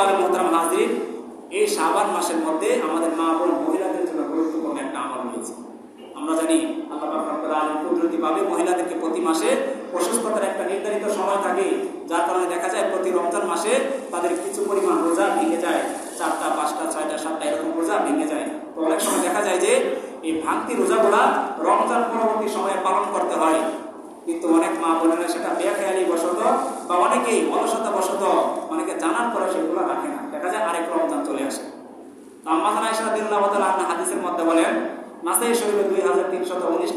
সম্মানিতভাবে মোহতারাম হাজির এই শাবান মাসের মধ্যে আমাদের মা বোন মহিলাদের জন্য গুরুত্বপূর্ণ একটা আমল রয়েছে। আমরা জানি আল্লাহ কুদরতিভাবে মহিলাদেরকে প্রতি মাসে অসুস্থতার একটা নির্ধারিত সময় থাকে, যার কারণে দেখা যায় প্রতি রমজান মাসে তাদের কিছু পরিমাণ রোজা ভেঙে যায়, চারটা, পাঁচটা, ছয়টা, সাতটা এরকম রোজা ভেঙে যায়। তো অনেক সময় দেখা যায় যে এই ভাঙতি রোজাগুলা রমজান পরবর্তী সময়ে পালন করতে হয়। কিন্তু অনেক মা বোনেরা সেটা বেখেয়ালি বসত বা অনেকেই অলসতা বশত অনেকে জানার পরে সেগুলো রাখে না দেখা যায় আরেক রমজান চলে আসে মধ্যে বলেন শরীফের দুই হাজার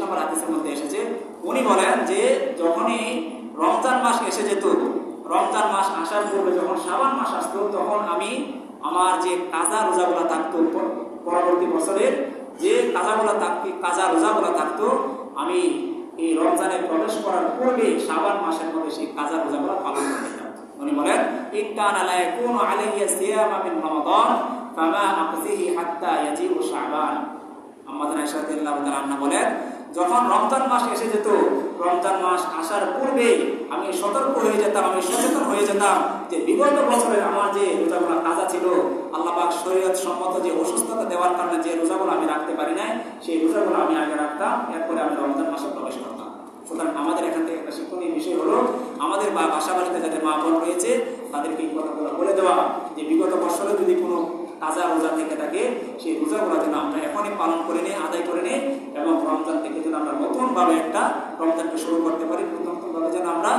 নম্বর হাদিসের মধ্যে এসেছে। উনি বলেন যে, যখনই রমজান মাস এসে যেত, রমজান মাস যখন শ্রাবণ মাস আসতো, তখন আমি আমার যে থাকতো পরবর্তী বছরের যে কাজাগুলো থাকতো কাজা রোজাগুলো থাকতো, আমি এই রমজানে প্রবেশ করার পূর্বে সাবান মাসের মধ্যে সেই কাজা রোজাগুলো পালন করে নিতাম উনি বলেন ইয়াকুনু আলাইয়া সিয়ামা মিন রমাদান ফামা আকযিহি হাত্তা ইয়াজিউ শাবান আয়েশা রাদিয়াল্লাহু আনহা বলেন, যখন রমজান মাস এসে যেত, রমজান মাস আসার পূর্বে আমি সতর্ক হয়ে যেতাম, আমি সচেতন হয়ে যেতাম যে বিগত বছরের আমার যে রোজাগুলো কাজা ছিল, আল্লাহ পাক শরীয়ত সম্মত যে অসুস্থতা দেওয়ার কারণে যে রোজাগুলো আমি রাখতে পারি নাই, সেই রোজাগুলো আমি আগে রাখতাম, এরপরে আমি রমজান মাসে প্রবেশ বা যাদের মা বোন রয়েছে, তাদেরকে এই কথাগুলো বলে দেওয়া, যে বিগত বছরে যদি কোনো তাজা রোজা থেকে থাকে, সেই রোজাগুলো যেন আমরা এখনই পালন করে নিই, আদায় করে নিই, এবং রমজান থেকে যেন আমরা নতুনভাবে একটা রমজানকে শুরু করতে পারি নতুন নতুনভাবে যেন আমরা